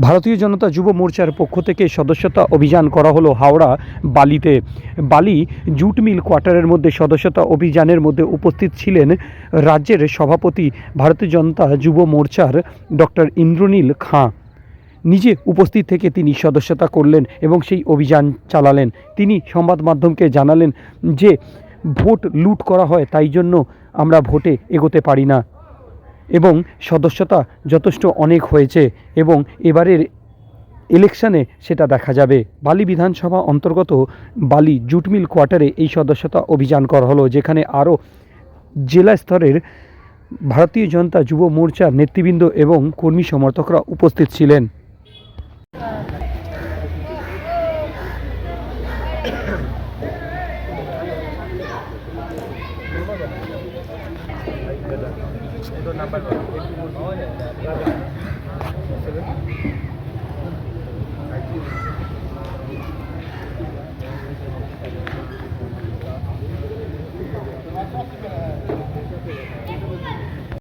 ভারতীয় জনতা যুব মোর্চার পক্ষ থেকে সদস্যতা অভিযান করা হলো হাওড়া বালিতে। বালি জুট মিল কোয়ার্টারের মধ্যে সদস্যতা অভিযানের মধ্যে উপস্থিত ছিলেন রাজ্যের সভাপতি ভারতীয় জনতা যুব মোর্চার ডক্টর ইন্দ্রনীল খাঁ। নিজে উপস্থিত থেকে তিনি সদস্যতা করলেন এবং সেই অভিযান চালালেন। তিনি সংবাদ মাধ্যমকে জানালেন যে, ভোট লুট করা হয়, তাই জন্য আমরা ভোটে এগোতে পারি না। এবং সদস্যতা যথেষ্ট অনেক হয়েছে এবং এবারের ইলেকশানে সেটা দেখা যাবে। বালি বিধানসভা অন্তর্গত বালি জুট মিল কোয়ার্টারে এই সদস্যতা অভিযান করা হলো, যেখানে আরও জেলা স্তরের ভারতীয় জনতা যুব মোর্চার নেতৃবৃন্দ এবং কর্মী সমর্থকরা উপস্থিত ছিলেন। Untuk nampak eh,